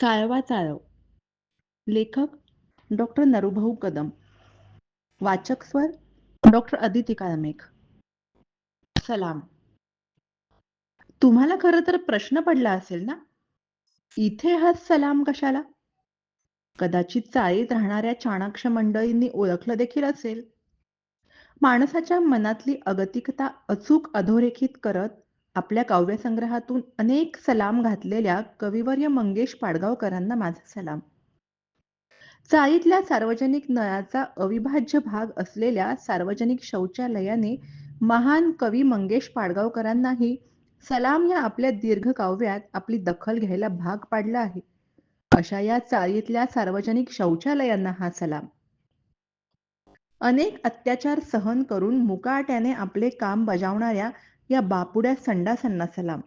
चाळवा चाळव. लेखक डॉक्टर नरुभाऊ कदम. वाचक स्वर डॉक्टर अदिती काळमेघ. सलाम. तुम्हाला खरं तर प्रश्न पडला असेल ना? इथे हा सलाम कशाला? कदाचित चाळीत राहणाऱ्या चाणाक्ष मंडळींनी ओळखलं देखील असेल. माणसाच्या मनातली अगतिकता अचूक अधोरेखित करत आपल्या काव्यसंग्रहातून अनेक सलाम घातलेल्या कविवर्य मंगेश पाडगावकरांना माझा सलाम. चाळीतल्या सार्वजनिक नळाचा अविभाज्य भाग असलेल्या सार्वजनिक शौचालयाने महान कवी मंगेश पाडगावकरांनाही सलाम या आपल्या दीर्घ काव्यात आपली दखल घ्यायला भाग पाडला आहे. अशा या चाळीतल्या सार्वजनिक शौचालयांना हा सलाम. अनेक अत्याचार सहन करून मुकाट्याने आपले काम बजावणाऱ्या या बापुड्या संडासांना सलाम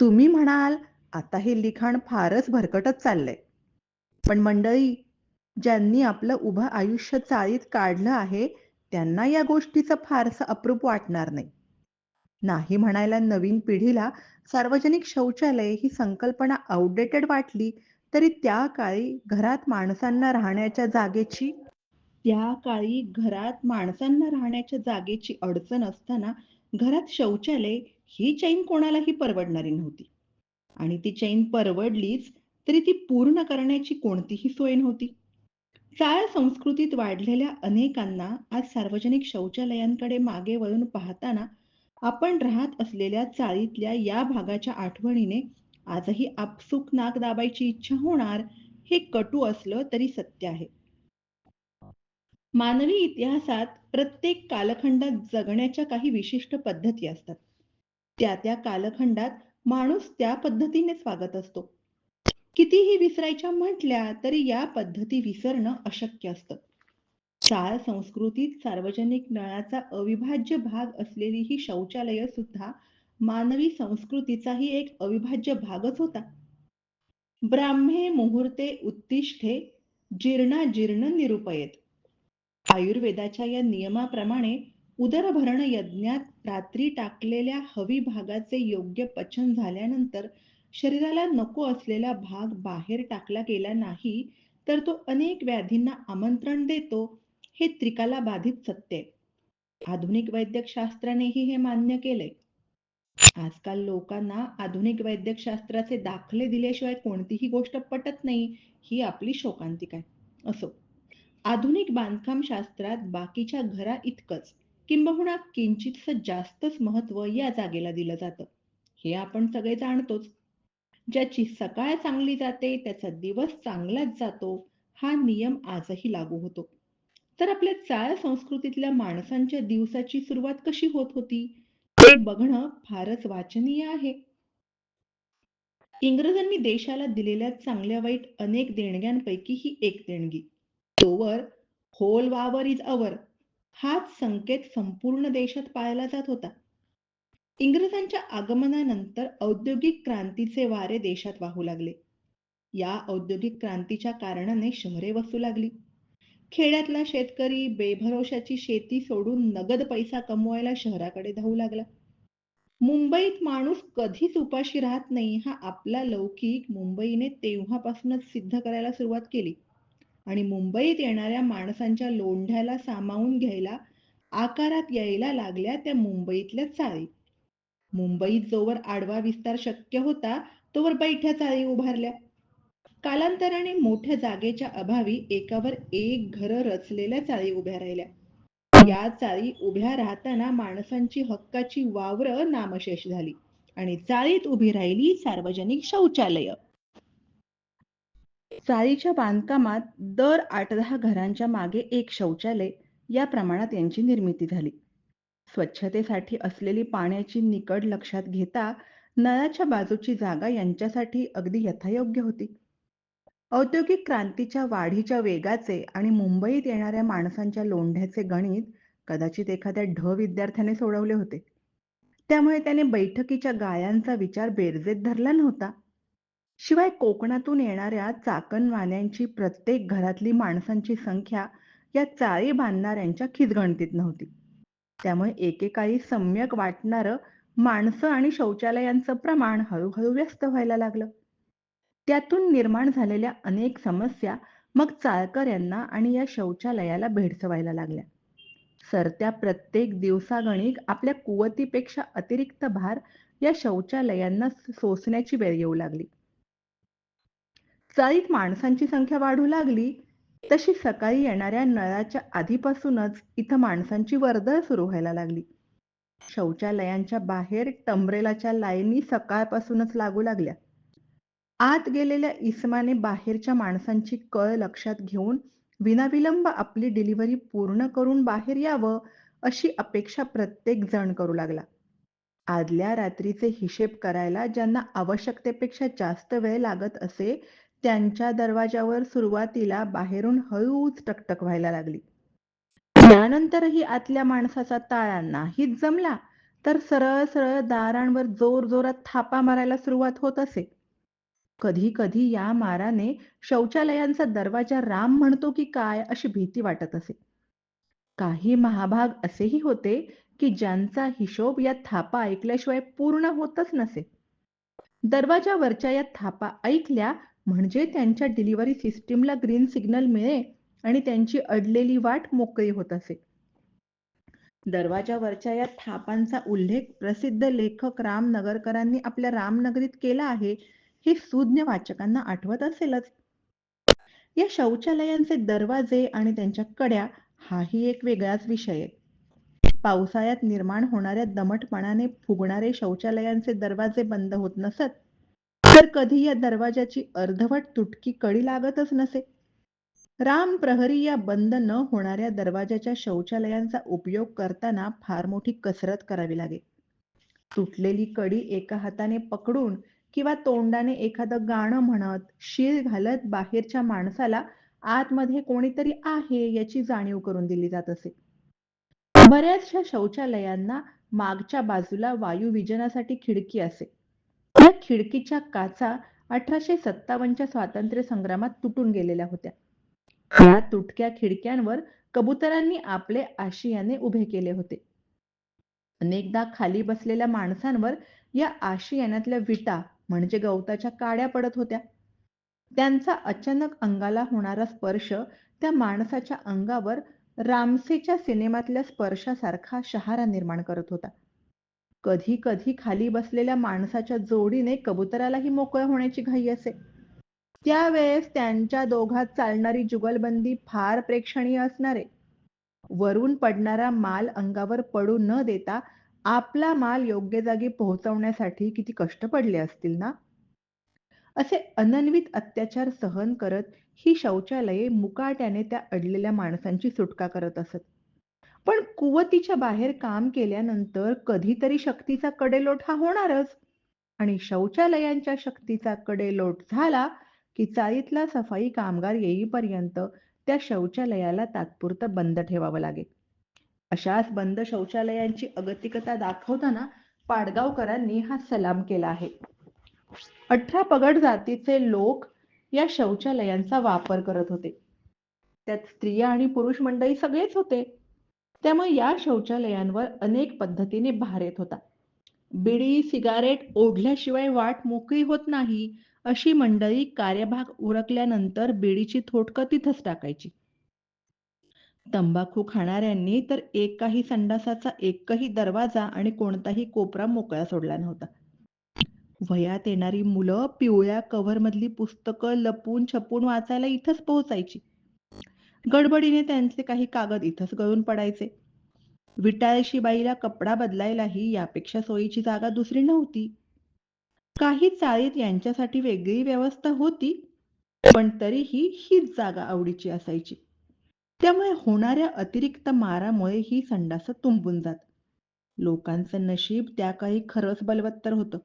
तुम्ही म्हणाल आता हे लिखाण फारच भरकटच चाललंय. पण मंडळी ज्यांनी आपलं उभं आयुष्य चाळीत काढलं आहे त्यांना या गोष्टीचं फारसं अप्रूप वाटणार नाही. नाही म्हणायला नवीन पिढीला सार्वजनिक शौचालय ही संकल्पना आउटडेटेड वाटली तरी त्या काळी घरात माणसांना राहण्याच्या जागेची त्या काळी घरात माणसांना राहण्याच्या जागेची अडचण असताना घरात शौचालय ही चैन कोणालाही परवडणारी नव्हती. आणि ती चैन परवडलीच तरी ती पूर्ण करण्याची कोणतीही सोय नव्हती. चाळ संस्कृतीत वाढलेल्या अनेकांना आज सार्वजनिक शौचालयांकडे मागे वळून पाहताना आपण राहत असलेल्या चाळीतल्या या भागाच्या आठवणीने आजही आपसुक नाक दाबायची इच्छा होणार हे कटू असलं तरी सत्य आहे. मानवी इतिहासात प्रत्येक कालखंडात जगण्याच्या काही विशिष्ट पद्धती असतात. त्या त्या कालखंडात माणूस त्या पद्धतीनेच वागत असतो. कितीही विसरायच्या म्हटल्या तरी या पद्धती विसरणं अशक्य असतं. चाळ संस्कृतीत सार्वजनिक नळाचा अविभाज्य भाग असलेली ही शौचालय सुद्धा मानवी संस्कृतीचाही एक अविभाज्य भागच होता. ब्राह्मे मुहूर्ते उत्तिष्ठे जीर्णा जीर्ण निरुपयेत. आयुर्वेदाच्या या नियमाप्रमाणे उदरभरण यज्ञात रात्री टाकलेल्या हवी भागाचे योग्य पचन झाल्यानंतर शरीराला नको असलेला भाग बाहेर टाकला गेला नाही तर तो अनेक व्याधींना आमंत्रण देतो हे त्रिकाला बाधित सत्य आहे. आधुनिक वैद्यकशास्त्रानेही हे मान्य केलंय. आजकाल लोकांना आधुनिक वैद्यकशास्त्राचे दाखले दिल्याशिवाय कोणतीही गोष्ट पटत नाही ही आपली शोकांतिक आहे. असो. आधुनिक बांधकाम शास्त्रात बाकीच्या घरा इतकंच. किंबहुना किंचितस जास्तच महत्त्व या जागेला दिलं जातं. हे आपण सगळे जाणतोच. ज्याची सकाळ चांगली जाते त्याचा दिवस चांगलाच जातो हा नियम आजही लागू होतो. तर आपल्या चाळ संस्कृतीतल्या माणसांच्या दिवसाची सुरुवात कशी होत होती? ते बघणं फारच वाचनीय आहे. इंग्रजांनी देशाला दिलेल्या चांगल्या वाईट अनेक देणग्यांपैकी ही एक देणगी. तोवर होल वावर इज अवर हाच संकेत संपूर्ण देशात पाळला जात होता. इंग्रजांच्या आगमनानंतर औद्योगिक क्रांतीचे वारे देशात वाहू लागले. या औद्योगिक क्रांतीच्या कारणाने शहरे वसू लागली. खेड्यातला शेतकरी बेभरोशाची शेती सोडून नगद पैसा कमवायला शहराकडे धावू लागला. मुंबईत माणूस कधीच उपाशी राहत नाही हा आपला लौकिक मुंबईने तेव्हापासूनच सिद्ध करायला सुरुवात केली. आणि मुंबईत येणाऱ्या माणसांच्या लोंढ्याला सामावून घ्यायला आकारात यायला लागल्या त्या मुंबईतल्या चाळी. मुंबईत जोवर आडवा विस्तार शक्य होता तोवर बैठ्या चाळी उभारल्या. कालांतराने मोठ्या जागेच्या अभावी एकावर एक घर रचलेल्या चाळी उभ्या राहिल्या. या चाळी उभ्या राहताना माणसांची हक्काची वावर नामशेष झाली आणि चाळीत उभी राहिली सार्वजनिक शौचालय. चाळीच्या बांधकामात दर आठ दहा घरांच्या मागे एक शौचालय या प्रमाणात यांची निर्मिती झाली. स्वच्छतेसाठी असलेली पाण्याची निकड लक्षात घेता नळाच्या बाजूची जागा यांच्यासाठी अगदी यथायोग्य होती. औद्योगिक क्रांतीच्या वाढीच्या वेगाचे आणि मुंबईत येणाऱ्या माणसांच्या लोंढ्याचे गणित कदाचित एखाद्या ढ विद्यार्थ्याने सोडवले होते. त्यामुळे त्याने बैठकीच्या गायांचा विचार बेरजेत धरला नव्हता. शिवाय कोकणातून येणाऱ्या चाकणवाण्यांची प्रत्येक घरातली माणसांची संख्या या चाळी बांधणाऱ्यांच्या खिजगणतीत नव्हती त्यामुळे एकेकाळी सम्यक वाटणारं माणसं आणि शौचालयांचं प्रमाण हळूहळू व्यस्त व्हायला लागलं त्यातून निर्माण झालेल्या अनेक समस्या मग चाळकऱ्यांना आणि या शौचालयाला भेडसवायला लागल्या. सरत्या प्रत्येक दिवसागणिक आपल्या कुवतीपेक्षा अतिरिक्त भार या शौचालयांना सोसण्याची वेळ येऊ लागली. चाळीत माणसांची संख्या वाढू लागली, तशी सकाळी येणाऱ्या नळाच्या आधीपासूनच इथं माणसांची वर्दळ सुरू व्हायला लागली. शौचालयांच्या बाहेर टंबरेलाच्या लाईनी सकाळपासूनच लागू लागल्या. आत गेलेल्या इसमाने बाहेरच्या माणसांची कळ लक्षात घेऊन विनाविलंब आपली डिलिव्हरी पूर्ण करून बाहेर यावं, अशी अपेक्षा प्रत्येक जण करू लागला. आदल्या रात्रीचे हिशेब करायला ज्यांना आवश्यकतेपेक्षा जास्त वेळ लागत असे, त्यांच्या दरवाजावर सुरुवातीला बाहेरून हळूच टकटक व्हायला लागली. त्यानंतरही आतल्या माणसाचा ताळा नाहीच जमला, तर सरळ सरळ दारांवर जोरजोरात थापा मारायला सुरुवात होत असे. कधी कधी या माराने शौचालयांचा दरवाजा राम म्हणतो की काय अशी भीती वाटत असे. काही महाभाग असेही होते की ज्यांचा हिशोब या थापा ऐकल्याशिवाय पूर्ण होतच नसे. दरवाजावरच्या या थापा ऐकल्या म्हणजे त्यांच्या डिलिव्हरी सिस्टीमला ग्रीन सिग्नल मिळे आणि त्यांची अडलेली वाट मोकळी होत असे. दरवाजावरच्या या थापांचा उल्लेख प्रसिद्ध लेखक राम नगरकरांनी आपल्या रामनगरीत केला आहे, हे सुज्ञ वाचकांना आठवत असेलच. या शौचालयांचे दरवाजे आणि त्यांच्या कड्या हाही एक वेगळाच विषय आहे. पावसाळ्यात निर्माण होणाऱ्या दमटपणाने फुगणारे शौचालयांचे दरवाजे बंद होत नसत, तर कधी या दरवाजाची अर्धवट तुटकी कडी लागतच नसे. राम प्रहरी या बंद न होणाऱ्या दरवाजाच्या शौचालयांचा उपयोग करताना फार मोठी कसरत करावी लागे. तुटलेली कडी एका हाताने पकडून किंवा तोंडाने एखादं गाणं म्हणत, शीळ घालत बाहेरच्या माणसाला आतमध्ये कोणीतरी आहे याची जाणीव करून दिली जात असे. बऱ्याचशा शौचालयांना मागच्या बाजूला वायुविजनासाठी खिडकी असे. खिडकीच्या काचा अठराशे सत्तावन्नच्या स्वातंत्र्य संग्रामात तुटून गेलेल्या होत्या. त्या तुटक्या खिडक्यांवर कबुतरांनी आपले आशियाने उभे केले होते. अनेकदा खाली बसलेल्या माणसांवर या आशियानातल्या विटा म्हणजे गवताच्या काड्या पडत होत्या. त्यांचा अचानक अंगाला होणारा स्पर्श त्या माणसाच्या अंगावर रामसेच्या सिनेमातल्या स्पर्शासारखा शहारा निर्माण करत होता. कधी कधी खाली बसलेल्या माणसाच्या जोडीने कबुतरालाही मोकळं होण्याची घाई असे. त्यावेळेस त्यांच्या दोघात चालणारी जुगलबंदी फार प्रेक्षणीय असणारे. वरून पडणारा माल अंगावर पडू न देता आपला माल योग्य जागी पोहोचवण्यासाठी किती कष्ट पडले असतील ना? असे अनन्वित अत्याचार सहन करत ही शौचालये मुकाट्याने त्या अडलेल्या माणसांची सुटका करत असत. पण कुवतीच्या बाहेर काम केल्यानंतर कधीतरी शक्तीचा कडेलोट हा होणारच आणि शौचालयांच्या शक्तीचा कडेलोट झाला की चाळीतला सफाई कामगार येईपर्यंत त्या शौचालयाला तात्पुरतं बंद ठेवावं लागेल अशाच बंद शौचालयांची अगतिकता दाखवताना पाडगावकरांनी हा सलाम केला आहे. अठरा पगड जातीचे लोक या शौचालयांचा वापर करत होते. त्यात स्त्रिया आणि पुरुष मंडळी सगळेच होते. त्यामुळे या शौचालयांवर अनेक पद्धतीने भार येत होता. बिडी, सिगारेट ओढल्याशिवाय वाट मोकळी होत नाही, अशी मंडळी कार्यभाग उरकल्यानंतर बिडीची थोटकं तिथंच टाकायची. तंबाखू खाणाऱ्यांनी तर एकाही संडासाचा एकही दरवाजा आणि कोणताही कोपरा मोकळा सोडला नव्हता. वयात येणारी मुलं पिवळ्या कव्हरमधली पुस्तकं लपून छपून वाचायला इथंच पोहोचायची. गडबडीने त्यांचे काही कागद इथंच गळून पडायचे. विटाळशी बाईला कपडा बदलायलाही यापेक्षा सोयीची जागा दुसरी नव्हती. काही चाळीत यांच्यासाठी वेगळी व्यवस्था होती, पण तरीही हीच जागा आवडीची असायची. त्यामुळे होणाऱ्या अतिरिक्त मारामुळे ही संडास तुंबून जात. लोकांचं नशीब त्या काही खरंच बलवत्तर होतं.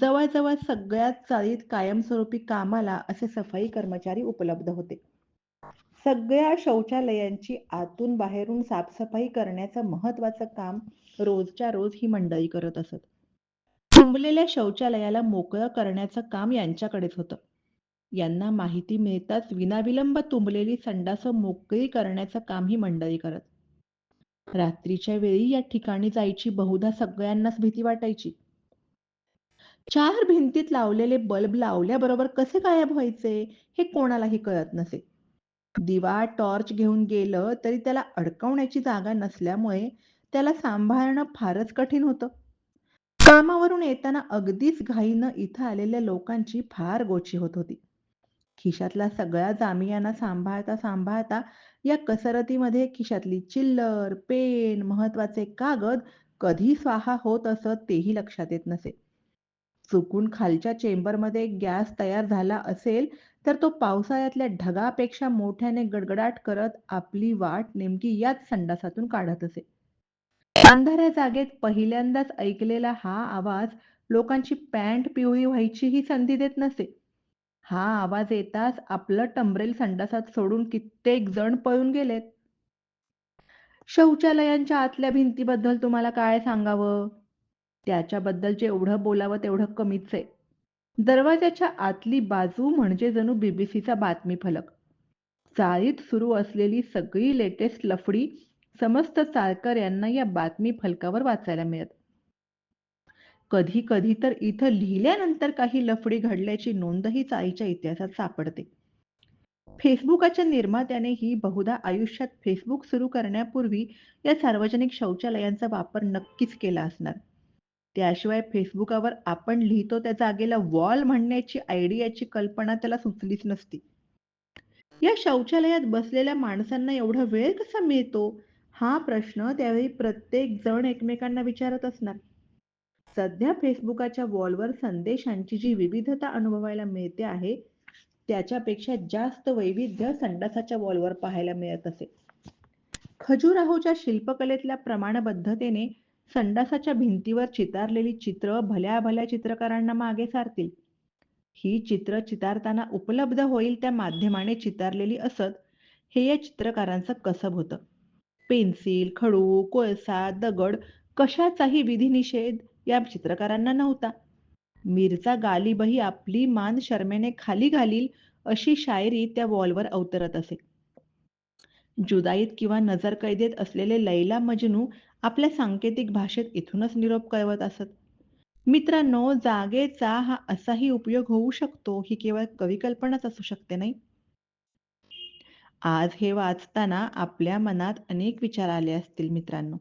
जवळजवळ सगळ्याच चाळीत कायमस्वरूपी कामाला असे सफाई कर्मचारी उपलब्ध होते. सगळ्या शौचालयांची आतून बाहेरून साफसफाई करण्याचं महत्त्वाचं काम रोजच्या रोज ही मंडळी करत असत. तुंबलेल्या शौचालयाला मोकळं करण्याचं काम यांच्याकडेच होतं. यांना माहिती मिळताच विनाविलंब तुंबलेली संडास मोकळी करण्याचं काम ही मंडळी करत. रात्रीच्या वेळी या ठिकाणी जायची बहुधा सगळ्यांनाच भीती वाटायची. चार भिंतीत लावलेले बल्ब लावल्याबरोबर कसे गायब व्हायचे हे कोणालाही कळत नसे. दिवा, टॉर्च घेऊन गेलं तरी त्याला अडकवण्याची जागा नसल्यामुळे त्याला सांभाळणं फारच कठीण होतं. कामावरून येताना अगदीच घाईनं इथं आलेल्या लोकांची फार गोची होत होती. खिशातला सगळा जामियाना सांभाळता सांभाळता या कसरतीमध्ये खिशातली चिल्लर, पेन, महत्त्वाचे कागद कधी स्वाहा होत असत तेही लक्षात येत नसे. चुकून खालच्या चेंबरमध्ये गॅस तयार झाला असेल तर तो पावसाळ्यातल्या ढगापेक्षा मोठ्याने गडगडाट करत आपली वाट नेमकी याच संडासातून काढत असे. अंधाऱ्या जागेत पहिल्यांदाच ऐकलेला हा आवाज लोकांची पॅन्ट पिवळी व्हायची ही संधी देत नसे. हा आवाज येताच आपलं टंबरेल संडासात सोडून कित्येक जण पळून गेलेत. शौचालयांच्या आतल्या भिंतीबद्दल तुम्हाला काय सांगावं? त्याच्याबद्दल जेवढं बोलावं तेवढं कमीच आहे. दरवाजाच्या आतली बाजू म्हणजे जणू बीबीसीचा बातमी फलक. चाळीत सुरू असलेली सगळी लेटेस्ट लफडी समस्त चाळकर यांना या बातमी फलकावर वाचायला मिळत. कधी कधी तर इथं लिहिल्यानंतर काही लफडी घडल्याची नोंदही चाळीच्या इतिहासात सापडते. फेसबुकाच्या निर्मात्याने ही बहुधा आयुष्यात फेसबुक सुरू करण्यापूर्वी या सार्वजनिक शौचालयांचा वापर नक्कीच केला असणार. त्याशिवाय फेसबुकावर आपण लिहितो त्या जागेला वॉल म्हणण्याची आयडियाची कल्पना त्याला सुचलीच नसती. या शौचालयात बसलेल्या माणसांना एवढा वेळ कसा मिळतो हा प्रश्न त्यावेळी प्रत्येक जण एकमेकांना विचारत असणार. सध्या फेसबुकाच्या वॉलवर संदेशांची जी विविधता अनुभवायला मिळते आहे त्याच्यापेक्षा जास्त वैविध्य संडासाच्या वॉलवर पाहायला मिळत असे. खजुराहोच्या शिल्पकलेतल्या प्रमाणबद्धतेने संडासाच्या भिंतीवर चितारलेली चित्र भल्या भल्या चित्रकारांना मागे सारतील. ही चित्र चितारताना उपलब्ध होईल त्या माध्यमाने चितारलेली असत हे या चित्रकारांचं कसब होतं. पेन्सिल, खडू, कोळसा, दगड कशाचाही विधिनिषेध या चित्रकारांना नव्हता. मिरचा गालिबही आपली मान शर्मेने खाली घालील अशी शायरी त्या वॉलवर अवतरत असे. जुदाईत किंवा नजर कैदेत असलेले लैला मजनू आपल्या सांकेतिक भाषेत इथूनच निरोप कळवत असत. मित्रांनो, जागेचा हा असाही उपयोग होऊ शकतो ही केवळ कविकल्पनाच असू शकते नाही? आज हे वाचताना आपल्या मनात अनेक विचार आले असतील मित्रांनो.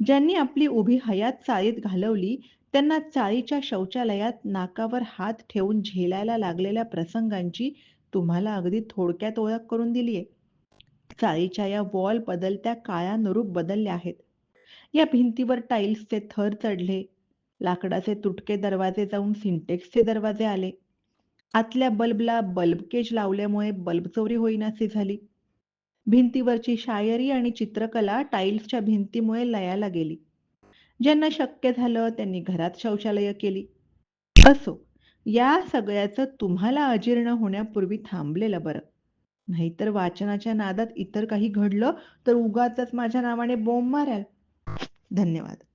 ज्यांनी आपली उभी हयात चाळीत घालवली त्यांना चाळीच्या शौचालयात नाकावर हात ठेवून झेलायला लागलेल्या प्रसंगांची तुम्हाला अगदी थोडक्यात ओळख करून दिलीये. चाळीच्या या वॉल बदलत्या काळानुरूप बदलल्या आहेत. या भिंतीवर टाईल्सचे थर चढले, लाकडाचे तुटके दरवाजे जाऊन सिंटेक्सचे दरवाजे आले. आतल्या बल्बला बल्ब केज लावल्यामुळे बल्ब चोरी होईनासी झाली. भिंतीवरची शायरी आणि चित्रकला टाईल्सच्या भिंतीमुळे लयाला गेली. ज्यांना शक्य झालं त्यांनी घरात शौचालय केली. असो, या सगळ्याचं तुम्हाला अजीर्ण होण्यापूर्वी थांबलेलं बरं. नाहीतर वाचनाच्या नादात इतर काही घडलं तर उगाचच माझ्या नावाने बोंब माराल. धन्यवाद.